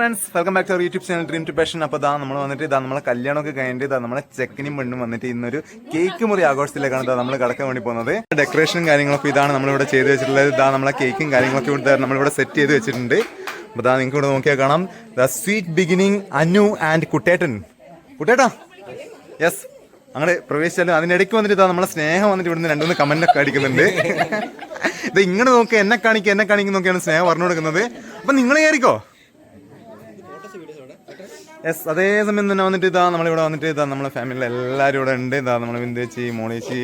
Friends welcome back to YouTube channel dream to passion അപ്പോൾ ഇതാ നമ്മൾ വന്നിട്ട് ഇതാ നമ്മളെ കല്യാണമൊക്കെ കഴിഞ്ഞിട്ട് ഇതാ നമ്മളെ ചെക്കനും പെണ്ണും വന്നിട്ട് ഇന്നൊരു കേക്ക് മുറി ആഘോഷത്തിലേക്കാണ് ഇതാ നമ്മൾ കടക്കാൻ വേണ്ടി പോകുന്നത്. ഡെക്കറേഷനും കാര്യങ്ങളൊക്കെ ഇതാണ് നമ്മളിവിടെ ചെയ്ത് വെച്ചിട്ടുള്ളത്. ഇതാ നമ്മളെ കേക്കും കാര്യങ്ങളൊക്കെ ഇവിടെ നമ്മളിവിടെ സെറ്റ് ചെയ്ത് വെച്ചിട്ടുണ്ട്. അപ്പോൾ ഇതാ നിങ്ങൾക്ക് ഇവിടെ നോക്കിയാൽ കാണാം. The sweet beginning Anu and Kuttettan. കുട്ടേട്ടാ? Yes അങ്ങനെ പ്രവേശിച്ചാലും അതിനിടയ്ക്ക് വന്നിട്ട് ഇതാ നമ്മളെ സ്നേഹം വന്നിട്ട് ഇവിടുന്ന് രണ്ടുമൂന്ന് കമന്റ് ഒക്കെ അടിക്കുന്നുണ്ട്. ഇത് ഇങ്ങനെ നോക്കുക എന്നെ കാണിക്കുക എന്നെ കാണിക്കുന്ന നോക്കിയാണ് സ്നേഹം പറഞ്ഞു കൊടുക്കുന്നത്. അപ്പം നിങ്ങൾ കയറിക്കോ? യെസ് അതേ സമയം തന്നെ വന്നിട്ട് ഇതാ നമ്മളിവിടെ വന്നിട്ട് ഇതാ നമ്മളെ ഫാമിലിയിൽ എല്ലാവരും ഇവിടെ ഉണ്ട്. ഇതാ നമ്മളെ വിന്ദേച്ചി മോളേച്ചി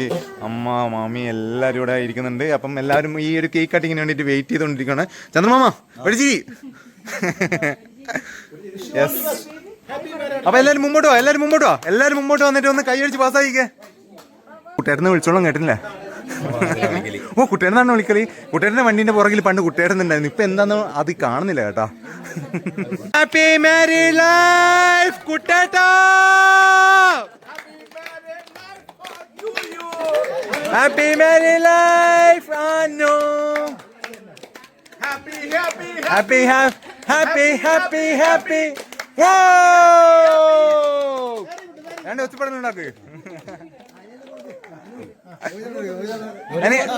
അമ്മ മാമി എല്ലാവരും ഇവിടെ ഇരിക്കുന്നുണ്ട്. അപ്പം എല്ലാവരും ഈ ഒരു കേക്ക് കട്ടിങ്ങിന് വേണ്ടിയിട്ട് വെയിറ്റ് ചെയ്തുകൊണ്ടിരിക്കുകയാണ് ചന്ദ്രമാമ പഠിച്ചിരി യെസ് അപ്പൊ എല്ലാവരും മുമ്പോട്ട് വാ എല്ലാവരും മുമ്പോട്ട് വാ. എല്ലാവരും മുമ്പോട്ട് വന്നിട്ട് ഒന്ന് കൈയടിച്ച് പാസ്സായിക്കേ കുട്ടേട്ടനെ വിളിച്ചോളം കേട്ടില്ലേ ഓ കുട്ടേടനാണ് വിളിക്കൽ. കുട്ടേടന്റെ വണ്ടിന്റെ പുറകിൽ പണ്ട് കുട്ടേടനുണ്ടായിരുന്നു ഇപ്പൊ എന്താന്ന് അത് കാണുന്നില്ല കേട്ടാ. ഹാപ്പി മാരി ലൈഫ് കുട്ടേട്ട. Happy married life ആനോ. Happy happy happy happy happy രണ്ട് ഒച്ചപ്പാടുണ്ടാക്ക്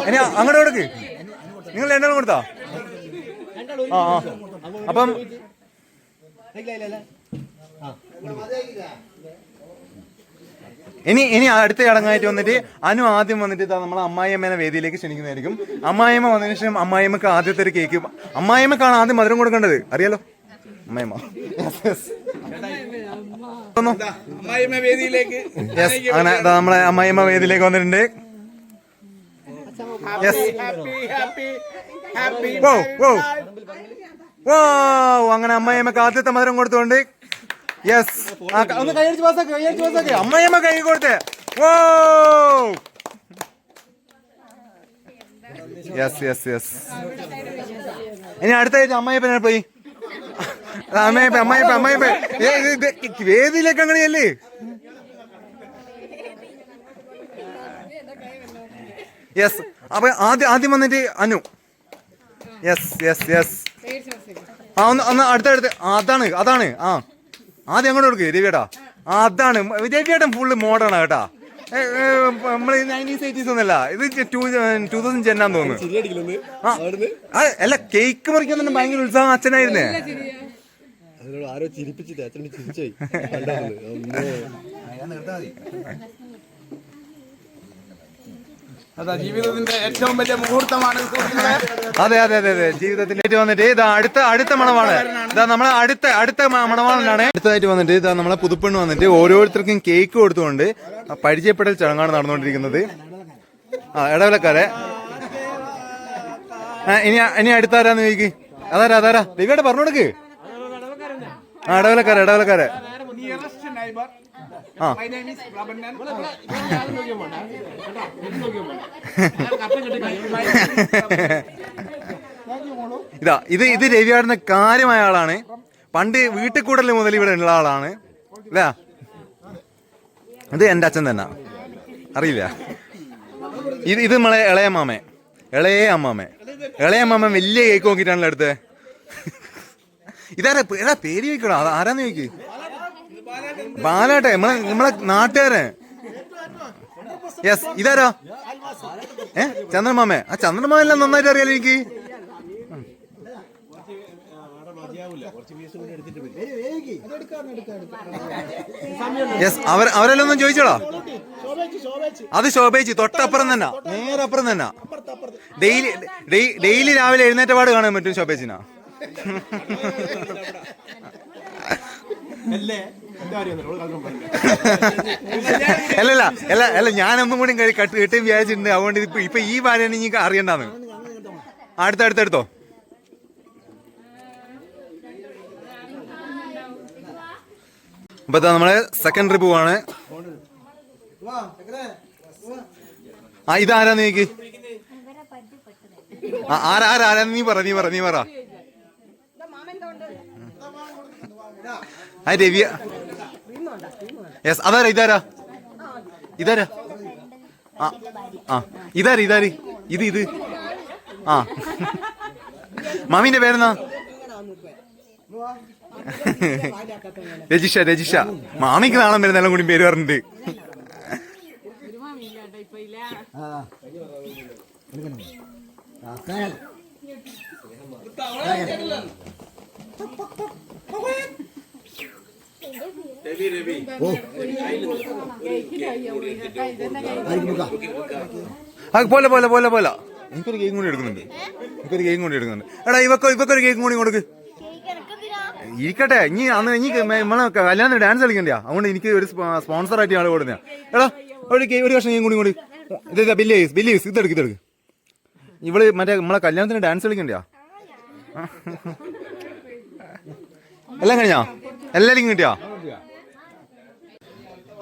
ഇനി അങ്ങോട്ട് കൊടുക്ക്. നിങ്ങൾ രണ്ടാളും കൊടുത്താ? ആ ആ. അപ്പം ഇനി ഇനി അടുത്ത ചടങ്ങായിട്ട് വന്നിട്ട് അനു ആദ്യം വന്നിട്ട് നമ്മൾ നമ്മളെ അമ്മായിയമ്മേനെ വേദിയിലേക്ക് ക്ഷണിക്കുന്നതായിരിക്കും. അമ്മായിയമ്മ വന്നതിന് ശേഷം അമ്മായിമ്മക്ക് ആദ്യത്തെ ഒരു കേക്ക് അമ്മായിയമ്മക്കാണ് ആദ്യം മധുരം കൊടുക്കേണ്ടത്. അറിയാലോ? അമ്മായിമ്മ അങ്ങനെ നമ്മളെ അമ്മായിമ്മ വേദിയിലേക്ക് വന്നിട്ടുണ്ട്. Yes Happy, happy, happy wow wow. Wow, അങ്ങനെ അമ്മായിയമ്മക്ക് ആദ്യത്തെ മധുരം കൊടുത്തുകൊണ്ട്. യെസ് ഒന്ന് കൈയടിച്ച് പാസ്സാക്കി കൈയടിച്ച് പാസ്സാക്കി അമ്മയമ്മ കൈ കൊടുത്തേ. വോ യെസ് യെസ് യെസ് ഇനി അടുത്തായിട്ട് അമ്മായിപ്പനെ പോയി? അമ്മയപ്പ അമ്മയപ്പ അമ്മായിപ്പ വേദിയിലേക്ക് അങ്ങനെയല്ലേ? യെസ് അപ്പൊ ആദ്യം ആദ്യം വന്നിട്ട് അനു. യെസ് യെസ് യെസ് ആ ഒന്ന് ഒന്ന് അടുത്തടുത്ത് അതാണ് അതാണ്. ആ. ആദ്യം അങ്ങോട്ട് കൊടുക്ക് രവിയേട്ടാ. ആ, അതാണ്. രവിയേട്ടൻ ഫുള്ള് മോഡേൺ കേട്ടാ. നമ്മൾ നയന്റീസ് എയ്റ്റീസ് ഒന്നല്ല ഇത് ടൂ ടൂ തൗസൻഡ് ടെന്നാന്ന് തോന്നുന്നു. അല്ല കേക്ക് മുറിക്കാൻ തന്നെ ഭയങ്കര ഉത്സാഹം അച്ഛനായിരുന്നേ. ആരോ ചിരിപ്പിച്ചിട്ട് അച്ഛനെ ചിരിച്ചായി. അതാ ജീവിതത്തിന്റെ ഏറ്റവും വലിയ മുഹൂർത്തമാണ്. അതെ അതെ അതെ അതെ. ജീവിതത്തിലേക്ക് വന്നിട്ട് ഇതാ അടുത്ത അടുത്ത മണമാണ് ഇതാ നമ്മളെ അടുത്ത അടുത്ത മണവാളനാണ്. അടുത്തതായിട്ട് വന്നിട്ട് ഇതാ നമ്മളെ പുതുപ്പെണ്ണ് വന്നിട്ട് ഓരോരുത്തർക്കും കേക്ക് കൊടുത്തുകൊണ്ട് പരിചയപ്പെടൽ ചടങ്ങാണ് നടന്നുകൊണ്ടിരിക്കുന്നത്. ആ ഇടവിലക്കാരെ ഇനി ഇനി അടുത്താരാന്ന് ചോദിക്ക്? അതാരാ അതാരാ? ദിവ്യയുടെ പറഞ്ഞു കൊടുക്ക് ആ ഇടവിലക്കാരെ ഇടവിലക്കാരെ neighbor. ആ. My name is Prabhanan. ഇതാ ഇത് ഇത് രവിയാടുന്ന കാര്യമായ ആളാണ്. പണ്ട് വീട്ടിൽ കൂടൽ മുതൽ ഇവിടെ ഉള്ള ആളാണ്. അല്ലേ ഇത് എന്റെ അച്ഛൻ തന്നെ. അറിയില്ല. ഇത് ഇത് നമ്മളെ ഇളയ മാമേ ഇളയ അമ്മാമേ. ഇളയ അമ്മാമ വലിയ കേക്ക് നോക്കിയിട്ടാണല്ലോ അടുത്ത് ഇതാരാ പേര് ചോദിക്കണോ? അത് ആരാന്ന് ചോദിക്ക്? ബാലാട്ടെ നമ്മളെ നമ്മളെ നാട്ടുകാരെ. യെസ് ഇതാരോ? ഏ ചന്ദ്രമാമേ. ആ ചന്ദ്രമാമെല്ലാം നന്നായിട്ട് അറിയാലോ എനിക്ക്. യെസ് അവരെല്ലാം ഒന്നും ചോദിച്ചോളാ. അത് ശോഭേച്ചി തൊട്ടപ്പുറം തന്നെ. നേരെ അപ്പുറം തന്നെ. ഡെയിലി ഡെയിലി രാവിലെ എഴുന്നേറ്റ പാട് കാണാൻ പറ്റും ശോഭേച്ചിനാ. അല്ലല്ല അല്ല അല്ല ഞാനൊന്നും കൂടി കഴി- കട്ട് കിട്ടും വിചാരിച്ചിട്ടുണ്ട്. അതുകൊണ്ട് ഇപ്പൊ ഇപ്പൊ ഈ ഭാര്യയാണ് എനിക്ക് അറിയണ്ടാന്ന്. അടുത്ത അടുത്തെടുത്തോ അപ്പൊ നമ്മൾ സെക്കൻഡ് ട്രിപ്പ് പോവാണ്. ആ ഇതാരാന്ന് നീക്ക് ആരാരാരാ ആരാ ആരാ ആരാ? നീ പറ നീ പറ നീ പറ. ആ രവി. യെസ് അതാരാ ഇതാരാ? ഇതാരാ? ആ ആ ഇതാര് ഇതാര്? ഇത് ഇത്. ആ. മാമിന്റെ പേരെന്നാ? രജിഷ രജിഷ. മാമിക്ക് നാളെ വരുന്ന എല്ലാം കൂടി പേര് പറഞ്ഞിട്ട്. ആ. പോലെ പോലെ പോലെ പോലെ. എനിക്കൊരു കേക്കും കൂടി എടുക്കുന്നുണ്ട്. എനിക്കൊരു കേക്കും കൂടി എടുക്കുന്നുണ്ട്. എടാ ഇവക്കോ ഇവക്കൊരു കേക്കും കൂടി കൊടുക്ക്. ഇരിക്കട്ടെ. ഇനി അന്ന് ഇനി നമ്മളെ കല്യാണം ഡാൻസ് കളിക്കണ്ടേ അതുകൊണ്ട് എനിക്ക് ഒരു സ്പോൺസർ ആയിട്ട് ആൾ കൊടുക്കുന്ന എടാ ഒരു കേ- ഒരു കഷ്ണം കേക്കും കൂടി കൂടി ഇത് ബില്ല് ബില്ല് ഇതെടുക്ക് ഇതെടുക്ക് ഇവൾ മറ്റേ നമ്മളെ കല്യാണത്തിന് ഡാൻസ് കളിക്കണ്ടേ എല്ലാം കഴിഞ്ഞോ? എല്ലാരും കിട്ടിയോ?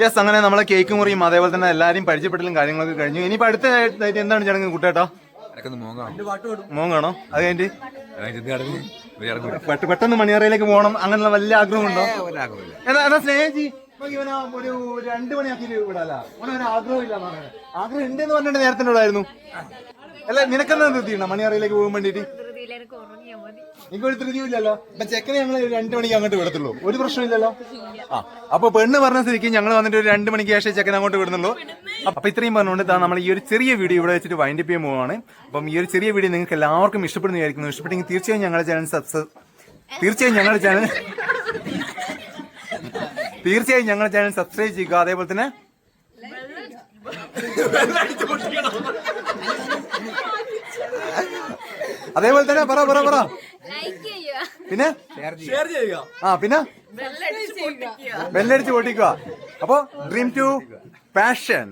യെസ് അങ്ങനെ നമ്മളെ കേക്ക് മുറിയും അതേപോലെ തന്നെ എല്ലാരും പരിചയപ്പെട്ടലും കാര്യങ്ങളൊക്കെ കഴിഞ്ഞു. ഇനി അടുത്ത എന്താണ് ചടങ്ങ് കുട്ടേട്ടാ മോങ്ങാണോ? അത് കഴിഞ്ഞിട്ട്? പെട്ട- പെട്ടെന്ന് മണിയറയിലേക്ക് പോകണം. അങ്ങനെയുള്ള വലിയ ആഗ്രഹമുണ്ടോ എന്നാ ഇപ്പൊ ഇവന് ഒരു രണ്ടു മണിയാക്കി വിടാല? ഒരു ആഗ്രഹം ഇല്ല ആഗ്രഹം ഉണ്ടെന്ന് പറഞ്ഞിട്ട് നേരത്തെ അല്ല നിനക്കെന്താ നിർത്തിയില്ല മണിയറയിലേക്ക് പോകാൻ എനിക്ക് ഒരു ധൃതിയില്ലല്ലോ അപ്പൊ ചെക്കനെ ഞങ്ങൾ രണ്ടു മണിക്ക് അങ്ങോട്ട് വിടത്തുള്ളൂ. ഒരു പ്രശ്നമില്ലല്ലോ ആ. അപ്പൊ പെണ്ണ് പറഞ്ഞ സ്ഥിതിക്ക് ഞങ്ങൾ വന്നിട്ട് ഒരു രണ്ട് മണിക്ക് ശേഷം ചെക്കനെ അങ്ങോട്ട് വിടുന്നുള്ളൂ. അപ്പൊ ഇത്രയും പറഞ്ഞുകൊണ്ട് ഇതാ നമ്മൾ ഈ ഒരു ചെറിയ വീഡിയോ ഇവിടെ വെച്ചിട്ട് വൈൻഡപ്പ് ചെയ്യാൻ പോവാണ്. അപ്പം ഈ ഒരു ചെറിയ വീഡിയോ നിങ്ങൾക്ക് എല്ലാവർക്കും ഇഷ്ടപ്പെടുന്നതായിരിക്കുന്നു. ഇഷ്ടപ്പെട്ടെങ്കിൽ തീർച്ചയായും ഞങ്ങളുടെ ചാനൽ സബ്സ്ക്രൈബ് തീർച്ചയായും ഞങ്ങളുടെ ചാനൽ തീർച്ചയായും ഞങ്ങളുടെ ചാനൽ സബ്സ്ക്രൈബ് ചെയ്യുക. അതേപോലെ തന്നെ അതേപോലെ തന്നെ പറ പറ പറ. പിന്നെ? ആ പിന്നെ? ബെല്ലടിച്ച് പൊട്ടിക്കുക. അപ്പൊ ഡ്രീം ടു പാഷൻ